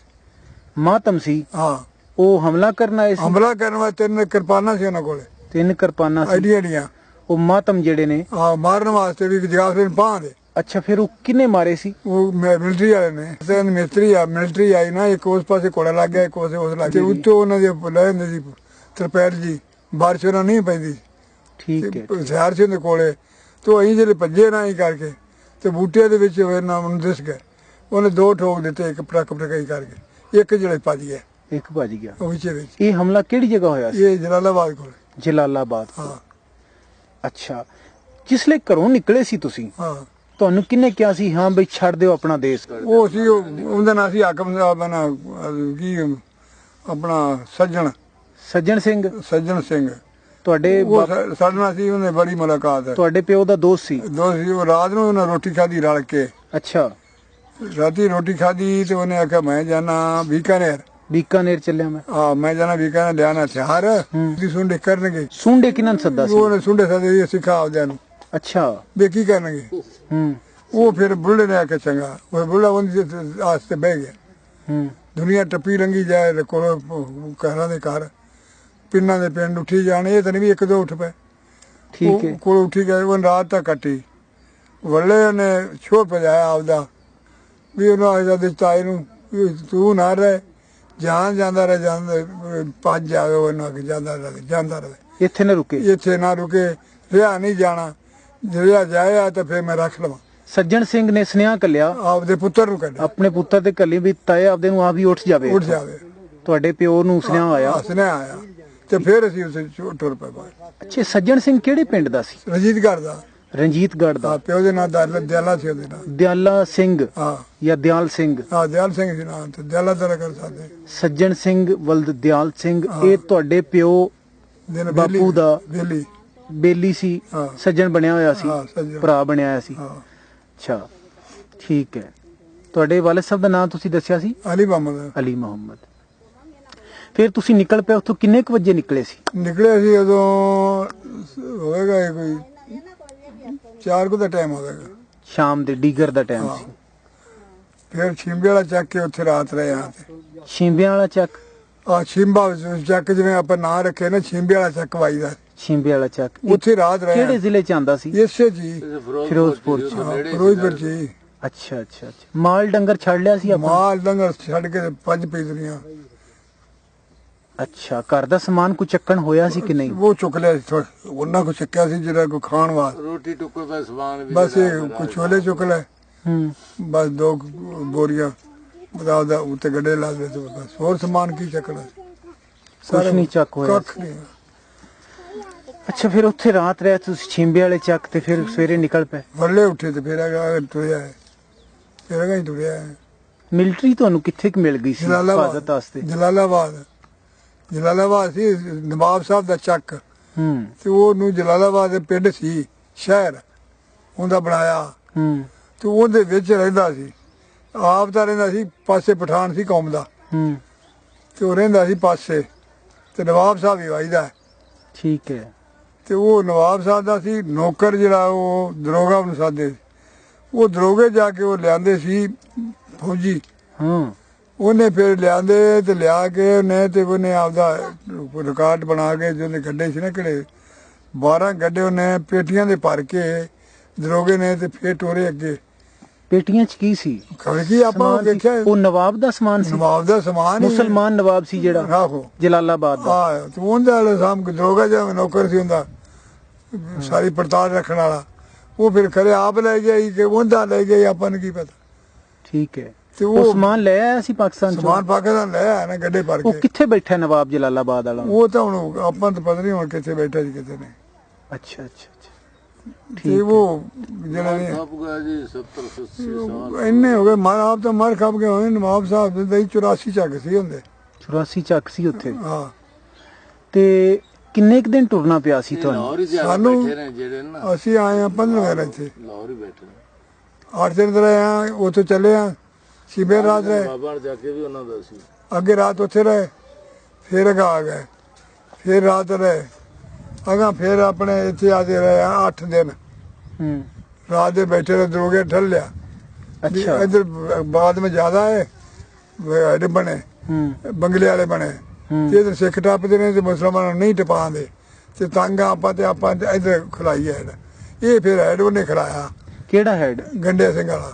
ਮਾਤਮ ਸੀ?
ਹਾਂ।
ਉਹ ਹਮਲਾ ਕਰਨ ਆਏ ਸੀ?
ਹਮਲਾ ਕਰਨ ਵਾਸਤੇ ਤਿੰਨ ਕਿਰਪਾਨਾਂ ਸੀ ਉਹਨਾਂ ਕੋਲੇ।
ਤਿੰਨ ਕਿਰਪਾਨਾਂ ਸੀ?
ਐਡੀਆਂ ਐਡੀਆਂ
ਉਹ ਮਾਤਮ ਜਿਹੜੇ ਨੇ?
ਹਾਂ ਮਾਰਨ ਵਾਸਤੇ ਵੀ ਜਗਾਫਰੇ ਨੂੰ ਪਾਂ ਦੇ।
ਅੱਛਾ ਫਿਰ ਉਹ ਕਿੰਨੇ ਮਾਰੇ ਸੀ?
ਉਹ ਮਿਲਟਰੀ ਵਾਲੇ ਨੇ। ਤੇ ਮਿਸਤਰੀ ਆ ਮਿਲਟਰੀ ਆਈ ਨਾ ਇੱਕ ਉਸ ਪਾਸੇ ਕੋੜਾ ਲੱਗ ਗਿਆ ਇੱਕ ਉਸੇ ਉਸ ਲੱਗ ਗਿਆ ਉੱਤੋਂ ਉਹਨਾਂ ਦੇ ਲੈ ਜਾਂਦੇ ਸੀ ਤਰਪੈਰ ਜੀ ਬਾਰਿਸ਼ ਉਹਨਾਂ ਨਹੀਂ ਪੈਂਦੀ।
ਠੀਕ ਹੈ
ਹਥਿਆਰ ਸੀ ਉਹਦੇ ਕੋਲੇ। ਤੋਂ ਅਸੀਂ ਜਿਹੜੇ ਭੱਜੇ ਨਾ ਹੀ ਕਰਕੇ ਤੇ ਬੂਟੇ ਦੇ ਵਿੱਚ ਹੋਏ ਨਾ ਮੈਨੂੰ ਦਿਸ ਗਿਆ ਉਹਨੇ ਦੋ ਠੋਕ ਦਿੱਤੇ ਇੱਕ ਪਟਕ ਪਟਕਾਈ ਕਰਕੇ। ਇੱਕ ਜਿਹੜੇ ਭੱਜ ਗਿਆ।
ਇੱਕ ਭੱਜ ਗਿਆ।
ਉਹ ਵਿੱਚ ਵਿੱਚ।
ਇਹ ਹਮਲਾ ਕਿਹੜੀ ਜਗ੍ਹਾ ਹੋਇਆ ਸੀ?
ਇਹ ਜਲਾਲਾਬਾਦ ਕੋਲ।
ਜਲਾਲਾਬਾਦ
ਹਾਂ।
ਅੱਛਾ। ਜਿਸਲੇ ਘਰੋਂ ਨਿਕਲੇ ਸੀ ਤੁਸੀਂ?
ਹਾਂ।
ਤੁਹਾਨੂੰ ਕਿੰਨੇ ਕਿਹਾ ਸੀ ਹਾਂ ਬਈ ਛੱਡ ਦਿਓ ਆਪਣਾ ਦੇਸ਼
ਉਹ ਸੀ ਉਹ ਉਹਦਾ ਨਾਂ ਸੀ ਹਾਕਮ ਸਾਹਿਬ ਨਾ ਕੀ ਆਪਣਾ ਸੱਜਣ।
ਸੱਜਣ ਸਿੰਘ?
ਸੱਜਣ ਸਿੰਘ।
ਤੁਹਾਡੇ
ਉਹ
ਬਾਪ-
ਸਾ- ਸਾਡੇ ਨਾਲ ਸੀ ਉਹਨੇ ਬੜੀ ਮੁਲਾਕਾਤ। ਹੈ
ਤੁਹਾਡੇ ਪਿਓ ਦਾ ਦੋਸਤ ਸੀ?
ਦੋ ਸੀ ਉਹ ਰਾਤ ਨੂੰ ਉਹਨਾਂ ਰੋਟੀ ਖਾਧੀ ਰਲ ਕੇ।
ਅੱਛਾ।
ਰਾਤੀ ਰੋਟੀ ਖਾਧੀ ਤੇ ਉਹਨੇ ਆਖਿਆ ਮੈਂ ਜਾਣਾ ਬੀਕਾਨੇਰ।
ਬੀਕਾਨੇਰ ਚੱਲਿਆ ਮੈਂ।
ਆ ਮੈਂ ਜਾਣਾ ਬੀਕਾਨੇਰ ਲਿਆਣਾ ਹਥਿਆਰ
ਹੂੰ।
ਦੀ ਸੁੰਡੇ ਕਰਨਗੇ।
ਸੁੰਡੇ ਕਿਨਾਂ ਨੂੰ ਸੱਦਾ ਸੀ?
ਉਹਨੇ ਸੁੰਡੇ ਸਾਦੇ ਸਿਖਾ ਨੂੰ।
ਅੱਛਾ।
ਵੀ ਕੀ ਕਰਨਗੇ?
ਹੂੰ।
ਉਹ ਫਿਰ ਬੁੱਢੇ ਨੇ ਆਖਿਆ ਚੰਗਾ। ਉਹ ਬੁੱਢਾ ਉਹਦੇ ਆਸਤੇ ਬਹਿ ਗਿਆ।
ਹੂੰ।
ਦੁਨੀਆ ਟੱਪੀ ਲੰਗੀ ਜਾਏ ਤੇ ਕੋਲ ਘਰਾਂ ਦੇ ਘਰ ਪਿੰਡਾਂ ਦੇ ਪਿੰਡ ਉੱਠੀ ਜਾਣ ਇਹ ਤਾਂ ਨਹੀਂ ਵੀ ਇੱਕ ਦੋ ਉੱਠ ਪਏ।
ਠੀਕ ਹੈ।
ਕੋਲ ਉੱਠੀ ਗਏ ਉਹ ਰਾਤ ਤੱਕ ਕੱਟੀ। ਵੱਲੇ ਨੇ ਛੋ ਪਜਾਇਆ ਆਪਦਾ ਵੀ ਉਹਨੂੰ ਆਇਆ ਦੇ ਤਾਏ ਨੂੰ ਤੂੰ ਨਾ ਰਹਿ ਜਾਨ ਜਾਂਦਾ ਰਹਿ ਜਾਂਦਾ ਭੱਜ ਜਾਵੇ ਉਹਨੂੰ ਅੱਗੇ ਜਾਂਦਾ ਰਹੇ ਜਾਂਦਾ ਰਹੇ।
ਇੱਥੇ ਨਾ ਰੁਕੇ।
ਇੱਥੇ ਨਾ ਰੁਕੇ ਰਿਆ ਨਹੀਂ ਜਾਣਾ। ਜੇ ਰਿਆ ਜਾਇਆ ਤਾਂ ਫਿਰ ਮੈਂ ਰੱਖ ਲਵਾਂ।
ਸੱਜਣ ਸਿੰਘ ਨੇ ਸੁਨੇਹਾ ਕੱਲਿਆ
ਆਪਦੇ ਪੁੱਤਰ ਨੂੰ ਕੱਢ
ਆਪਣੇ ਪੁੱਤਰ ਦੇ ਕੱਲੀ ਵੀ ਤਾਏ ਆਪਦੇ ਨੂੰ ਆਪ ਹੀ ਉੱਠ ਜਾਵੇ।
ਉੱਠ ਜਾਵੇ।
ਤੁਹਾਡੇ ਪਿਓ ਨੂੰ ਸੁਨੇਹਾ ਆਇਆ।
ਹਸਨੇ ਆਇਆ। ਤੇ ਫਿਰ ਅਸੀਂ ਉਸੇ ਟੁਰ ਪਏ ਬਾਹਰ।
ਅੱਛਾ ਸੱਜਣ ਸਿੰਘ ਕਿਹੜੇ ਪਿੰਡ ਦਾ ਸੀ?
ਰਜੀਤ ਕਰਦਾ
ਰਣਜੀਤਗੜ੍ਹ ਦਾ।
ਪਿਓ ਦੇ ਨਾਂ ਦਾ ਦਿਆਲਾ ਸੀ ਉਹਦੇ ਨਾਲ
ਦਿਆਲਾ ਸਿੰਘ
ਹਾਂ।
ਜਾਂ ਦਿਆਲ ਸਿੰਘ?
ਆ ਦਿਆਲ ਸਿੰਘ ਸੀ ਨਾਂ ਤੇ। ਦਿਆਲਾ ਦਾ ਕਰ ਸਕਦੇ
ਸੱਜਣ ਸਿੰਘ ਵਲਦ ਦਿਆਲ ਸਿੰਘ। ਇਹ ਤੁਹਾਡੇ ਪਿਓ ਬਾਪੂ ਦਾ
ਬੇਲੀ।
ਬੇਲੀ ਸੀ
ਹਾਂ।
ਸੱਜਣ ਬਣਿਆ ਹੋਇਆ ਸੀ
ਹਾਂ ਸੱਜਣ।
ਭਰਾ ਬਣਿਆ ਹੋਇਆ ਸੀ।
ਹਾਂ।
ਅੱਛਾ ਠੀਕ ਹੈ। ਤੁਹਾਡੇ ਵਾਲਿਦ ਸਾਹਿਬ ਦਾ ਨਾਮ ਤੁਸੀਂ ਦੱਸਿਆ ਸੀ?
ਅਲੀ ਮੁਹੰਮਦ।
ਅਲੀ ਮੁਹੰਮਦ। ਫਿਰ ਤੁਸੀਂ ਨਿਕਲ ਪਏ ਉੱਥੋਂ ਕਿੰਨੇ ਕੁ ਵਜੇ ਨਿਕਲੇ ਸੀ?
ਨਿਕਲੇ ਸੀ ਉਦੋਂ ਹੋਵੇਗਾ ਇਹ ਕੋਈ 4 ਕੁ ਦਾ ਟਾਈਮ ਹੋਵੇਗਾ
ਸ਼ਾਮ ਦੇ ਡੀਗਰ ਦਾ ਟਾਈਮ ਸੀ।
ਫਿਰ ਛਿੰਬੇ ਵਾਲਾ ਚੱਕ ਕੇ ਉੱਥੇ ਰਾਤ ਰਹੇ ਆ ਤੇ।
ਛਿੰਬਿਆਂ ਵਾਲਾ ਚੱਕ?
ਆ ਛਿੰਬਾ ਵਿੱਚ ਚੱਕ ਜਿਵੇਂ ਆਪਾਂ ਨਾਂ ਰੱਖੇ ਨਾ ਛਿੰਬੇ ਵਾਲਾ ਚੱਕ ਵਾਈਦਾ।
ਛਿੰਬੇ ਵਾਲਾ ਚੱਕ। ਇਹ
ਉੱਥੇ ਰਾਤ ਰਹੇ
ਕਿਹੜੇ। ਜ਼ਿਲ੍ਹੇ ਚ ਆਂਦਾ ਸੀ?
ਇਸੇ ਜੀ।
ਫਿਰੋਜ਼ਪੁਰ ਚ।
ਫਿਰੋਜ਼ਪੁਰ ਜੀ।
ਅੱਛਾ ਅੱਛਾ ਅੱਛਾ। ਮਾਲ ਡੰਗਰ ਛੱਡ ਲਿਆ ਸੀ ਆਪਾਂ?
ਮਾਲ ਡੰਗਰ ਛੱਡ ਕੇ ਪੰਜ ਪੀਦਰੀਆਂ
ਅੱਛਾ ਘਰ ਦਾ ਸਮਾਨ ਕੋ ਚੱਕਣ ਹੋਇਆ ਸੀ ਕਿ ਨਹੀਂ?
ਉਹ ਚੁੱਕ ਲਿਆ ਸੀ ਥੋੜ੍ਹਾ। ਉਹਨਾਂ ਕੋ ਚੱਕਿਆ ਸੀ ਜਿਹੜਾ ਕੋ ਖਾਣ ਵਾਸਤੇ।
ਰੋਟੀ ਟੁੱਕਰ ਦਾ ਸਮਾਨ ਵੀ
ਬਸ ਇਹ ਕੁਛ ਛੋਲੇ ਚੁੱਕ ਲੈ
ਹੂੰ।
ਬਸ ਦੋ ਕੁ ਬੋਰੀਆਂ ਬਤਾਓ ਦਾ ਉੱਤੇ ਗੱਡੇ ਲਾ ਦੇ ਤੇ ਬਸ। ਹੋਰ ਸਮਾਨ ਕੀ ਚੱਕਣਾ?
ਕੁਛ ਨਹੀਂ ਚੱਕ ਹੋਇਆ
ਕੱਖ ਨਹੀਂ।
ਅੱਛਾ ਫਿਰ ਉੱਥੇ ਰਾਤ ਰਹਿ ਤੁਸੀਂ ਛਿੰਬੇ ਵਾਲੇ ਚੱਕ ਤੇ ਫਿਰ ਸਵੇਰੇ ਨਿਕਲ ਪਏ?
ਵੱਲੇ ਉੱਠੇ ਤੇ ਫਿਰ ਅਗਾ ਤੁਰਿਆ। ਫਿਰ ਅਗਾ ਹੀ ਤੁਰਿਆ।
ਮਿਲਟਰੀ ਤੁਹਾਨੂੰ ਕਿੱਥੇ ਕੁ ਮਿਲ ਗਈ ਸੀ ਹਿਫਾਜ਼ਤ ਵਾਸਤੇ?
ਜਲਾਲਾਬਾਦ। ਜਲਾਲਾਬਾਦ ਸੀ ਨਵਾਬ ਸਾਹਿਬ ਦਾ ਚੱਕ।
ਹੂੰ।
ਤੇ ਉਹਨੂੰ ਜਲਾਲਾਬਾਦ ਦੇ ਪਿੰਡ ਸੀ ਸ਼ਹਿਰ। ਉਹਦਾ ਬਣਾਇਆ।
ਹੂੰ।
ਤੇ ਉਹਦੇ ਵਿੱਚ ਰਹਿੰਦਾ ਸੀ। ਆਪ ਤਾਂ ਰਹਿੰਦਾ ਸੀ ਪਾਸੇ ਪਠਾਨ ਸੀ ਕੌਮ ਦਾ।
ਹੂੰ।
ਤੇ ਉਹ ਰਹਿੰਦਾ ਸੀ ਪਾਸੇ। ਤੇ ਨਵਾਬ ਸਾਹਿਬ ਹੀ ਵਾਈਦਾ
ਠੀਕ ਹੈ।
ਤੇ ਉਹ ਨਵਾਬ ਸਾਹਿਬ ਦਾ ਸੀ ਨੌਕਰ ਜਿਹੜਾ ਉਹ ਦਰੋਗਾ ਨੂੰ ਸਾਦੇ। ਉਹ ਦਰੋਗੇ ਜਾ ਕੇ ਉਹ ਲਿਆਂਦੇ ਸੀ ਫੌਜੀ।
ਹਾਂ।
ਉਹਨੇ ਫਿਰ ਲਿਆਂਦੇ ਤੇ ਲਿਆ ਕੇ ਉਹਨੇ ਤੇ ਉਹਨੇ ਆਪਦਾ ਰਿਕਾਰਡ ਬਣਾ ਕੇ ਜਿਹਨੇ ਗੱਡੇ ਸੀ ਨਾ ਕਿਹੜੇ 12 ਗੱਡੇ ਉਹਨੇ ਪੇਟੀਆਂ ਦੇ ਭਰ ਕੇ ਦਰੋਗੇ ਨੇ ਤੇ ਫੇਰ ਟੋਰੇ ਅੱਗੇ।
ਪੇਟੀਆਂ ਚ ਕੀ ਸੀ?
ਖਬਰ ਕੀ ਆਪਾਂ। ਦੇਖਿਆ?
ਉਹ ਨਵਾਬ ਦਾ ਸਮਾਨ ਸੀ?
ਨਵਾਬ ਦਾ ਸਮਾਨ ਹੀ
ਮੁਸਲਮਾਨ ਨਵਾਬ ਸੀ ਜਿਹੜਾ
ਆਹੋ।
ਜਲਾਲਾਬਾਦ ਦਾ।
ਆ ਤੇ ਉਹਦੇ ਸਾਹਮ ਦਰੋਗਾ ਜਿਹਾ ਨੌਕਰ ਸੀ ਹੁੰਦਾ ਸਾਰੀ ਪੜਤਾਲ ਰੱਖਣ ਵਾਲਾ। ਉਹ ਫਿਰ ਖਰੇ ਆਪ ਲੈ ਗਿਆ ਹੀ ਕਿ ਉਹਦਾ ਲੈ ਗਿਆ ਸੀ, ਆਪਾਂ ਨੂੰ ਕੀ ਪਤਾ।
ਠੀਕ ਹੈ।
ਤੇ
ਉਹ
ਉਹ
ਸਮਾਨ ਲੈ ਆਇਆ ਸੀ ਪਾਕਿਸਤਾਨ ਚੋਂ?
ਸਮਾਨ ਪਾਕਿਸਤਾਨ ਲੈ ਆਇਆ ਨਾ ਗੱਡੇ ਭਰ
ਉਹ
ਕੇ।
ਕਿੱਥੇ ਬੈਠਾ ਨਵਾਬ ਜਲਾਲਾਬਾਦ ਵਾਲਾ?
ਉਹ ਤਾਂ ਹੁਣ ਆਪਾਂ ਤਾਂ ਪਤਾ ਨਹੀਂ ਹੁਣ ਕਿੱਥੇ ਬੈਠਾ ਜੀ ਕਿੱਥੇ ਨਹੀਂ।
ਅੱਛਾ ਅੱਛਾ
ਤੇ। ਉਹ ਜਿਹੜਾ ਨੇ
ਸਭ ਗਿਆ ਜੀ 70 80 ਸਾਲ
ਇੰਨੇ ਹੋ ਗਏ ਮਾਰ ਆਪ ਤਾਂ ਮਰ ਖਪ ਗਏ ਹੋਏ ਨਵਾਬ ਸਾਹਿਬ ਦੇ 84 ਚੱਕ ਸੀ ਹੁੰਦੇ
84 ਚੱਕ ਸੀ ਉੱਥੇ।
ਹਾਂ।
ਤੇ ਕਿੰਨੇ ਕੁ ਦਿਨ ਟੁਰਨਾ ਪਿਆ ਸੀ ਤੁਹਾਨੂੰ?
ਸਾਨੂੰ- ਅਸੀਂ ਆਏ ਆ 15 ਵਜੇ ਇੱਥੇ।
ਲਾਹੌਰ ਹੀ ਬੈਠੇ ਨੇ।
ਅੱਠ ਦਿਨ ਰਹੇ ਆ ਉੱਥੇ ਚੱਲੇ ਆ ਸ਼ਿਬੇ ਰਾਤ ਰਹੇ। ਅੱਗੇ ਰਾਤ ਉੱਥੇ ਰਹੇ ਫਿਰ ਅਗਾ ਗਏ ਫਿਰ ਰਾਤ ਰਹੇ। ਅਗਾ ਫਿਰ ਆਪਣੇ ਇੱਥੇ ਆਦੇ ਰਹੇ ਆ 8 ਦਿਨ। ਰਾਤ ਦੇ ਬੈਠੇ ਰਹੇ ਦਰੋਗੇ ਠੱਲ ਲਿਆ।
ਅੱਛਾ।
ਇਧਰ ਬਾਅਦ ਵਿੱਚ ਜ਼ਿਆਦਾ ਹੈ ਬਣੇ ਬੰਗਲੇ ਵਾਲੇ ਬਣੇ। ਤੇ ਇਧਰ ਸਿੱਖ ਟੱਪਦੇ ਨੇ ਤੇ ਮੁਸਲਮਾਨਾਂ ਨਹੀਂ ਟਪਾਉਂਦੇ ਤੇ ਤੰਗ ਆਪਾਂ ਤੇ ਆਪਾਂ ਇਧਰ ਖਲਾਈ ਐਡ ਇਹ ਫਿਰ ਐਡ ਉਹਨੇ ਖਲਾਇਆ।
ਕਿਹੜਾ ਹੈਡ
ਗੰਡੇ ਸਿੰਘ ਵਾਲਾ।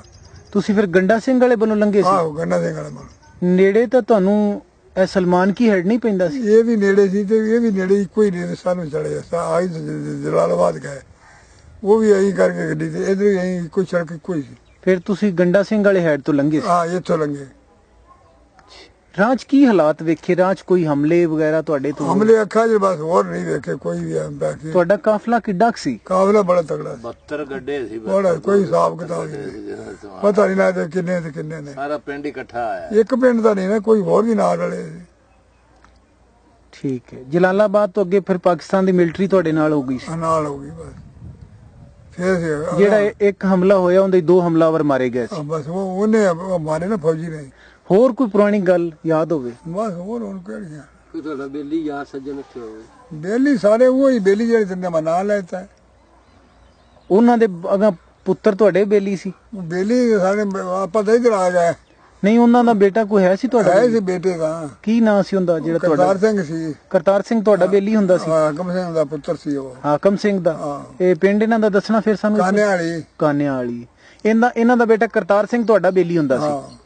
ਤੁਸੀਂ ਫਿਰ ਗੰਡਾ ਸਿੰਘ ਵਾਲੇ ਬੰਨੋਂ ਲੰਘੇ ਸੀ?
ਆਹੋ ਗੰਡਾ ਸਿੰਘ ਵਾਲਾ ਮਨ
ਨੇੜੇ ਤਾਂ ਤੁਹਾਨੂੰ ਇਹ ਸਲਮਾਨ ਕੀ ਹੈਡ ਨਹੀਂ ਪੈਂਦਾ ਸੀ?
ਇਹ ਵੀ ਨੇੜੇ ਸੀ ਤੇ ਇਹ ਵੀ ਨੇੜੇ ਇੱਕੋ ਹੀ ਨੇ ਸਾਨੂੰ ਚੜੇ ਆਈ ਜਲਾਲਾਬਾਦ ਗਏ। ਉਹ ਵੀ ਐਂ ਕਰਕੇ ਗੱਡੀ ਤੇ ਇਧਰ ਵੀ ਐਂ ਇੱਕੋ ਸੜਕ ਹੀ ਸੀ।
ਫਿਰ ਤੁਸੀਂ ਗੰਡਾ ਸਿੰਘ ਵਾਲੇ ਹੈਡ ਤੋਂ ਲੰਘੇ ਸੀ?
ਆ ਇੱਥੋਂ ਲੰਗੇ
'ਚ ਕੀ ਹਾਲਾਤ ਵੇਖੇ? 'ਚ ਕੋਈ ਹਮਲੇ ਵਗੈਰਾ ਤੁਹਾਡੇ ਤੋਂ?
ਹਮਲੇ ਅੱਖਾਂ 'ਚ ਬਸ ਹੋਰ ਨਹੀਂ ਵੇਖੇ ਕੋਈ ਵੀ ਬਾਕੀ
ਤੁਹਾਡਾ ਕਾਫਲਾ ਕਿੱਡਾ ਕੁ ਸੀ?
ਕਾਫਲਾ ਬੜਾ ਤਗੜਾ ਸੀ।
72 ਗੱਡੇ ਸੀ।
ਬੜਾ ਕੋਈ ਹਿਸਾਬ ਕਿਤਾਬ ਨਹੀਂ।
ਜਿਹਨਾਂ ਦਾ ਸਮਾਨ।
ਪਤਾ ਨਹੀਂ ਲੱਗਦਾ ਕਿੰਨੇ ਤੇ ਕਿੰਨੇ ਨੇ।
ਸਾਰਾ ਪਿੰਡ ਇਕੱਠਾ ਆਇਆ।
ਇੱਕ ਪਿੰਡ ਦਾ ਨਹੀਂ ਨਾ ਕੋਈ ਹੋਰ ਵੀ ਨਾਲ ਵਾਲੇ
ਠੀਕ ਹੈ। ਜਲਾਲਾਬਾਦ ਤੋਂ ਅੱਗੇ ਫਿਰ ਪਾਕਿਸਤਾਨ ਦੀ ਮਿਲਟਰੀ ਤੁਹਾਡੇ ਨਾਲ ਹੋ ਗਈ ਸੀ?
ਨਾਲ ਹੋ ਗਈ ਬਸ। ਫੇਰ
ਜਿਹੜਾ ਇੱਕ ਹਮਲਾ ਹੋਇਆ ਉਹਦੇ ਦੋ ਹਮਲਾਵਰ ਮਾਰੇ ਗਏ ਸੀ।
ਬਸ ਉਹ ਉਹਨੇ ਮਾਰੇ ਨਾ ਫੌਜੀ ਨੇ।
ਹੋਰ ਕੋਈ ਪੁਰਾਣੀ ਗੱਲ ਯਾਦ ਹੋਵੇ?
ਬਸ ਹੋਰ ਹੁਣ ਕਿਹੜੀਆਂ?
ਕੋਈ ਤੁਹਾਡਾ ਬੇਲੀ ਯਾਰ ਸੱਜਣ ਇੱਥੇ ਹੋਵੇ।
ਬੇਲੀ ਸਾਰੇ ਉਹ ਹੀ ਬੇਲੀ ਜਿਹੜੇ ਤਿੰਨੇ ਮੈਂ ਨਾਂ ਲੈਤਾ। ਹੈ।
ਉਹਨਾਂ ਦੇ ਅਗਾ ਪੁੱਤਰ ਤੁਹਾਡੇ ਬੇਲੀ ਸੀ?
ਬੇਲੀ ਸਾਰੇ ਆਪਾਂ ਤਾਂ ਇਧਰ ਆ ਗਏ।
ਨਹੀਂ ਉਹਨਾਂ ਦਾ ਬੇਟਾ ਕੋਈ ਹੈ ਸੀ ਤੁਹਾਡਾ
ਹੈ ਸੀ ਬੇਟੇ ਦਾ।
ਕੀ ਨਾਂ ਸੀ ਉਹਦਾ ਜਿਹੜਾ
ਕਰਤਾਰ
ਤੁਹਾਡਾ?
ਸਿੰਘ ਸੀ।
ਕਰਤਾਰ ਸਿੰਘ ਤੁਹਾਡਾ ਬੇਲੀ ਹੁੰਦਾ ਸੀ?
ਹਾਕਮ ਸਿੰਘ ਦਾ ਪੁੱਤਰ ਸੀ ਉਹ।
ਹਾਕਮ ਸਿੰਘ ਦਾ।
ਹਾਂ।
ਇਹ ਪਿੰਡ ਇਹਨਾਂ ਦਾ ਦੱਸਣਾ ਫਿਰ ਸਾਨੂੰ
ਕਾਨੇ ਵਾਲੀ
ਕਾਨਿਆਂ ਵਾਲੀ ਇਹਨਾਂ ਇਹਨਾਂ ਦਾ ਬੇਟਾ ਕਰਤਾਰ ਸਿੰਘ ਤੁਹਾਡਾ ਬੇਲੀ ਹੁੰਦਾ ਸੀ।
ਹਾਂ।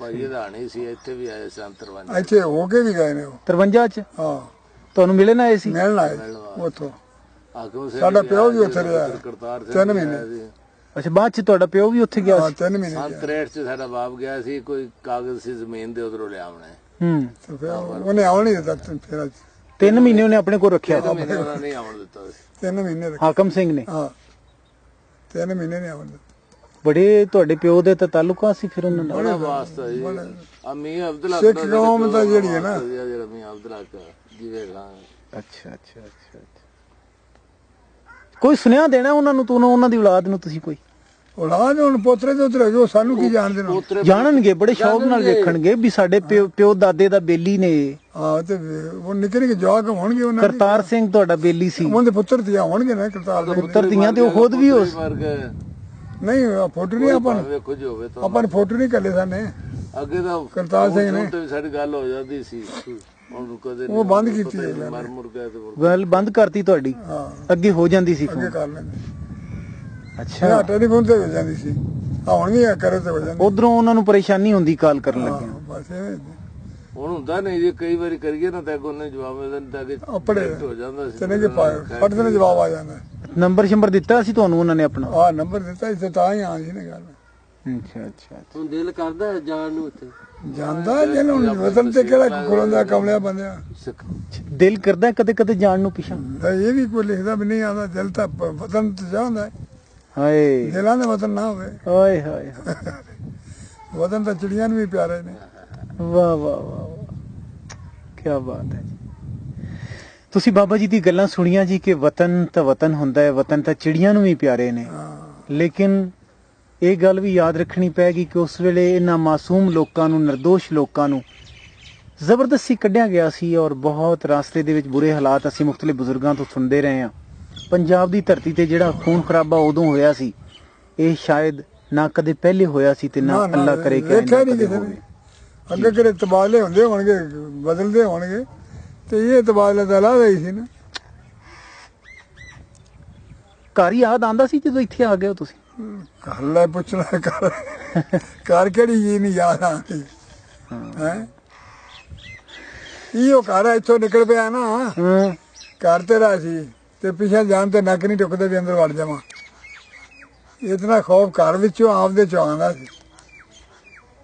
ਭਾਈ ਇਹਦਾ ਨਹੀਂ ਸੀ ਇੱਥੇ ਵੀ ਆਏ ਸੀ ਅੰਤਰਵੰਜ
ਇੱਥੇ ਹੋ ਕੇ ਵੀ ਗਏ ਨੇ ਉਹ।
53 ਚ?
ਹਾਂ।
ਤੁਹਾਨੂੰ ਮਿਲਣ ਆਏ ਸੀ?
ਮਿਲਣ ਆਏ ਉੱਥੋਂ।
ਹਾਕਮ ਸਿੰਘ
ਸਾਡਾ
ਵੀ
ਪਿਓ ਵੀ
ਆਇਆ
ਉੱਥੇ
ਸੀ,
ਰਿਹਾ।
ਕਰਤਾਰ ਸਿੰਘ
ਤਿੰਨ ਮਹੀਨੇ।
ਅੱਛਾ ਬਾਅਦ ਚ ਤੁਹਾਡਾ ਪਿਓ ਵੀ ਉੱਥੇ ਗਿਆ
ਹਾਂ
ਸੀ?
ਤਿੰਨ ਮਹੀਨੇ
ਸੰਨ
ਗਿਆ
63 ਚ ਸਾਡਾ ਬਾਪ ਗਿਆ ਸੀ ਕੋਈ ਕਾਗਜ਼ ਸੀ ਜ਼ਮੀਨ ਦੇ ਉਧਰੋਂ ਲਿਆਉਣਾ।
ਹੂੰ।
ਤੇ ਫਿਰ ਉਹਨੇ ਆਉਣ ਨਹੀਂ ਦਿੱਤਾ ਤੇ ਫਿਰ
ਤਿੰਨ ਮਹੀਨੇ ਉਹਨੇ ਆਪਣੇ ਕੋਲ ਰੱਖਿਆ।
ਤਿੰਨ ਮਹੀਨੇ ਉਹਨਾਂ ਨੇ ਆਉਣ ਦਿੱਤਾ ਸੀ।
ਤਿੰਨ ਮਹੀਨੇ ਰੱਖੇ।
ਹਾਕਮ ਸਿੰਘ ਨੇ।
ਹਾਂ। ਤਿੰਨ ਮਹੀਨੇ ਨੇ ਆਉਣ ਦਿੱਤਾ।
ਬੜੇ ਤੁਹਾਡੇ ਪਿਓ ਦੇ ਤਾਂ ਤਾਲੁਕਾਤ ਸੀ ਫਿਰ ਉਹਨਾਂ ਨਾਲ।
ਬੜਾ ਵਾਸਤਾ ਜੀ। ਆ ਮੀਆਂ ਅਬਦੁੱਲਾ
ਸਿੱਖ
ਦਾ ਜਿਹੜਾ
ਕੌਮ ਤਾਂ ਜਿਹੜੀ ਹੈ ਨਾ।
ਜਿਹੜਾ ਮੀਆਂ ਅਬਦੁੱਲਾ ਦਾ ਜਿਵੇਂ ਖਾਂ
ਅੱਛਾ ਅੱਛਾ ਅੱਛਾ ਅੱਛਾ। ਕੋਈ ਸੁਨੇਹਾ ਦੇਣਾ ਉਹਨਾਂ ਨੂੰ ਤੂੰ ਉਹਨਾਂ ਦੀ ਔਲਾਦ ਨੂੰ ਤੁਸੀਂ ਕੋਈ?
ਔਲਾਦ ਹੁਣ ਪੋਤਰੇ ਤੇ ਉਤਰ ਗਏ ਉਹ ਸਾਨੂੰ ਕੀ ਜਾਣਦੇ ਨੇ।
ਪੋਤਰੇ
ਜਾਣਨਗੇ ਬੜੇ ਸ਼ੌਕ ਨਾਲ ਵੇਖਣਗੇ ਵੀ ਸਾਡੇ ਪਿਓ ਪਿਓ ਦਾਦੇ ਦਾ ਬੇਲੀ ਨੇ।
ਹਾਂ ਤੇ ਉਹ ਨਿੱਕੇ ਨਿੱਕੇ ਜਵਾਕ ਹੋਣਗੇ ਉਹਨਾਂ ਦੇ।
ਕਰਤਾਰ ਸਿੰਘ ਤੁਹਾਡਾ ਬੇਲੀ ਸੀ।
ਉਹਦੇ ਪੁੱਤਰ ਧੀਆਂ ਹੋਣਗੇ ਨਾ ਕਰਤਾਰ ਦੇ
ਪੁੱਤਰ ਦੀਆਂ ਤੇ ਉਹ ਖੁਦ ਵੀ ਉਸ
ਨਹੀਂ ਫੋਟੋ ਨਹੀਂ ਆਪਾਂ ਨੂੰ-
ਵੇਖੋ ਜੋ ਹੋਵੇ ਤਾਂ।
ਆਪਾਂ ਨੇ ਫੋਟੋ ਨਹੀਂ ਕੱਲੇ ਸਾਨੇ।
ਅੱਗੇ ਤਾਂ
ਕਰਤਾਰ ਸਿੰਘ ਨੇ।
ਤੇ ਵੀ ਸਾਡੀ ਗੱਲ ਹੋ ਜਾਂਦੀ ਸੀ। ਹੁਣ ਕਦੇ
ਉਹ ਬੰਦ ਕੀਤੀ ਹੈ
ਨਹੀਂ ਮਰ ਮੁਰ ਗਏ ਤੇ
ਗੱਲ ਬੰਦ ਕਰਤੀ ਤੁਹਾਡੀ।
ਹਾਂ।
ਅੱਗੇ ਹੋ ਜਾਂਦੀ ਸੀ
ਅੱਗੇ ਕਰ ਲੈਂਦੇ।
ਅੱਛਾ।
ਹਾਂ ਟੈਲੀਫੋਨ ਤੇ ਹੋ ਜਾਂਦੀ ਸੀ। ਆ ਹੁਣ ਵੀ ਕਰੇ ਤੇ ਹੋ ਜਾਂਦੀ।
ਉਧਰੋਂ ਉਹਨਾਂ ਨੂੰ ਪਰੇਸ਼ਾਨੀ ਹੁੰਦੀ ਕਾਲ ਕਰਨ
ਹਾਂ,
ਲੱਗੇ
ਬਸ ਐਵੇਂ
ਹੁਣ ਹੁੰਦਾ ਨਹੀਂ ਜੇ ਕਈ ਵਾਰੀ ਕਰੀਏ ਨਾ ਤਾਂ ਅੱਗੋਂ ਉਹਨੇ ਜਵਾਬ ਦੇ ਦਿੰਦਾ ਕਿ ਹੋ ਜਾਂਦਾ ਸੀ।
ਤਨੇ ਕਿ ਫਟ ਦੇ ਜਵਾਬ ਆ ਜਾਂਦਾ।
ਨੰਬਰ ਸ਼ੰਬਰ ਦਿੱਤਾ ਸੀ ਤੁਹਾਨੂੰ ਉਹਨਾਂ ਨੇ ਆਪਣਾ?
ਆ ਨੰਬਰ ਦਿੱਤਾ ਇੱਥੇ ਤਾਂ ਹੀ ਆ ਜੀ ਨੇ ਗੱਲ
ਅੱਛਾ ਅੱਛਾ
ਹੁਣ ਦਿਲ ਕਰਦਾ ਜਾਣ ਨੂੰ ਉੱਥੇ?
ਜਾਂਦਾ ਜੇ ਹੁਣ ਵਤਨ ਤੇ ਕਿਹੜਾ ਖੁਲੰਦਾ ਕਮਲਿਆ ਬੰਦਿਆ
ਦਿਲ ਕਰਦਾ ਕਦੇ ਕਦੇ ਜਾਣ ਨੂੰ ਪਿਛਾਂ
ਇਹ ਵੀ ਕੋਈ ਲਿਖਦਾ ਵੀ ਨਹੀਂ ਆਉਂਦਾ ਦਿਲ ਤਾਂ ਵਤਨ ਤੇ ਜਾਂਦਾ।
ਹਾਏ।
ਦਿਲਾਂ ਦਾ ਵਤਨ ਨਾ ਹੋਵੇ।
ਹਾਏ ਹਾਏ
ਵਤਨ ਤਾਂ ਚਿੜੀਆਂ ਨੂੰ ਵੀ ਪਿਆਰੇ ਨੇ।
ਵਾਹ ਵਾਹ ਵਾਹ ਕੀ ਬਾਤ ਹੈ ਜੀ। ਤੁਸੀਂ ਬਾਬਾ ਜੀ ਦੀ ਗੱਲਾਂ ਸੁਣੀਆਂ ਜੀ ਕਿ ਵਤਨ ਤਾਂ ਵਤਨ ਹੁੰਦਾ ਹੈ ਵਤਨ ਤਾਂ ਚਿੜੀਆਂ ਨੂੰ ਵੀ ਪਿਆਰੇ ਨੇ। ਲੇਕਿਨ ਇਹ ਗੱਲ ਵੀ ਯਾਦ ਰੱਖਣੀ ਪੈਗੀ ਕਿ ਉਸ ਵੇਲੇ ਇਹਨਾਂ ਮਾਸੂਮ ਲੋਕਾਂ ਨੂੰ નિર્ਦੋਸ਼ ਲੋਕਾਂ ਨੂੰ ਜ਼ਬਰਦਸਤੀ ਕੱਢਿਆ ਗਿਆ ਸੀ ਔਰ ਬਹੁਤ ਰਾਸਤੇ ਦੇ ਵਿੱਚ ਬੁਰੇ ਹਾਲਾਤ ਅਸੀਂ ਮੁxtਲਿਫ ਬਜ਼ੁਰਗਾਂ ਤੋਂ ਸੁਣਦੇ ਰਹੇ ਹਾਂ। ਪੰਜਾਬ ਦੀ ਧਰਤੀ ਤੇ ਜਿਹੜਾ ਖੂਨ ਖਰਾਬਾ ਉਦੋਂ ਹੋਇਆ ਸੀ ਇਹ ਸ਼ਾਇਦ ਨਾ ਕਦੇ ਪਹਿਲੇ ਹੋਇਆ ਸੀ ਤੇ ਨਾ ਅੱਲਾ ਕਰੇ ਕਿ
ਅੱਗੇ ਕਿਹੜੇ ਤਬਾਦਲੇ ਹੁੰਦੇ ਹੋਣਗੇ ਬਦਲਦੇ ਹੋਣਗੇ ਤੇ ਇਹ ਤਬਾਦਲਾ ਤਾਂ ਅਲੱਗ ਹੀ ਸੀ ਨਾ।
ਘਰ ਹੀ ਯਾਦ ਆਂਦਾ ਸੀ ਜਦੋਂ ਇੱਥੇ ਆ ਗਏ ਹੋ ਤੁਸੀਂ?
ਕਰ ਲੈ ਪੁੱਛਣਾ ਕਰ ਕਰ ਕਿਹੜੀ ਜੀ ਨਹੀਂ ਯਾਦ ਆਉਂਦੀ ਹੈ। ਇਹੋ ਘਰ ਇੱਥੋਂ ਨਿਕਲ ਪਿਆ ਨਾ। ਘਰ ਤੇਰਾ ਸੀ ਤੇ ਪਿੱਛੇ ਜਾਣ ਤੇ ਨੱਕ ਨਹੀਂ ਟੁਕਦੇ ਵੀ ਅੰਦਰ ਵੜ ਜਾਵਾਂ। ਇਤਨਾ ਖੌਫ ਘਰ ਵਿੱਚੋਂ ਆਪਦੇ ਚੋਂ ਆਉਂਦਾ ਸੀ।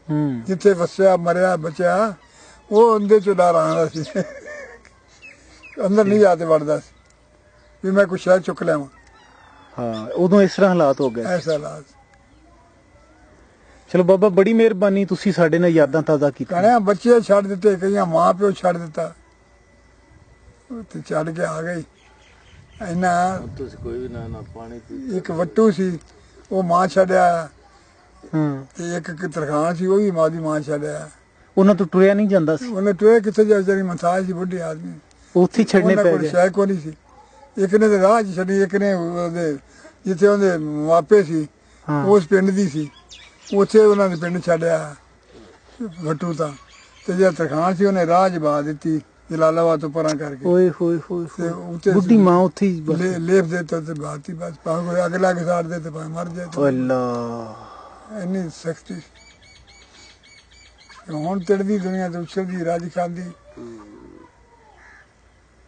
ਹੂੰ।
ਜਿੱਥੇ ਵਸਿਆ ਮਰਿਆ ਬਚਿਆ ਉਹ ਉਹਦੇ ਚੋਂ ਡਰ ਆਉਂਦਾ ਸੀ। ਅੰਦਰ ਨਹੀਂ ਜਾਤੇ ਵੜਦਾ ਸੀ। ਵੀ ਮੈਂ ਕੁਛ ਸ਼ਾਇਦ ਚੁੱਕ ਲਿਆਵਾਂ।
ਹਾਂ ਉਦੋਂ ਇਸ ਤਰ੍ਹਾਂ ਹਾਲਾਤ ਹੋ ਗਏ।
ਐਸਾ ਲਾਜ
ਚਲੋ ਬਾਬਾ ਬੜੀ ਮਿਹਰਬਾਨੀ ਤੁਸੀਂ ਸਾਡੇ ਨਾਲ ਯਾਦਾਂ ਤਾਜ਼ਾ ਕੀਤੀਆਂ।
ਕਹਣਿਆ ਬੱਚੇ ਛੱਡ ਦਿੱਤੇ ਕਈਆਂ ਮਾਂ ਪਿਓ ਛੱਡ ਦਿੱਤਾ। ਤੇ ਛੱਡ ਕੇ ਆ ਗਈ। ਇਹਨਾਂ
ਤੁਸੀਂ ਕੋਈ ਵੀ ਨਾ ਨਾ ਪਾਣੀ ਪੀ
ਇੱਕ ਵੱਟੂ ਸੀ ਉਹ ਮਾਂ ਛੱਡਿਆ।
ਹਾਂ।
ਤੇ ਇੱਕ ਤਰਖਾਨ ਸੀ ਉਹ ਵੀ ਮਾਂ ਦੀ ਮਾਂ ਛੱਡਿਆ।
ਉਹਨਾਂ ਤੋਂ ਟੁਰਿਆ ਨਹੀਂ ਜਾਂਦਾ ਸੀ।
ਉਹਨੇ ਟੋਏ ਕਿੱਥੇ ਜਾ ਵਿਚਾਰੀ ਮਥਾਜ ਸੀ ਬੁੱਢੀ ਆਦਮੀ।
ਉੱਥੇ ਛੱਡਨੇ ਪੈ ਗਏ।
ਸ਼ਾਇ ਕੋ ਨਹੀਂ ਸੀ। ਇੱਕ ਨੇ ਤੇ ਰਾਹ 'ਚ ਛੱਡੀ ਇੱਕ ਨੇ ਉਹਦੇ ਜਿੱਥੇ ਉਹਦੇ ਮਾਪੇ ਸੀ ਉਸ ਪਿੰਡ ਦੀ ਸੀ। ਉੱਥੇ ਉਹਨਾਂ ਨੇ ਪਿੰਡ ਛੱਡਿਆ ਵੱਟੂ ਤਾਂ। ਤੇ ਜਿਹੜਾ ਤਰਖਾਨ ਸੀ ਉਹਨੇ ਰਾਹ 'ਚ ਬਾ ਦਿੱਤੀ ਜਲਾਲਾਬਾਦ ਤੋਂ ਪਰਾਂ ਕਰਕੇ।
ਓਏ ਹੋਏ ਹੋਏ
ਤੇ। ਉੱਤੇ
ਬੁੱਢੀ ਮਾਂ ਉੱਥੇ ਹੀ
ਲੇਪ ਦੇ ਤਾ ਤੇ ਬਾਤੀ ਬਸ ਭਾਵੇਂ ਕੋਈ ਅਗਲਾ ਕੇ ਸਾੜ ਦੇ ਤੇ ਮਰ ਜਾਏ
ਓ ਅੱਲਾ।
ਇੰਨੀ ਸਖਤੀ। ਹੁਣ ਤੜਦੀ ਦੁਨੀਆ ਤੇ ਉਛਲਦੀ ਰਾਜ ਖਾਂਦੀ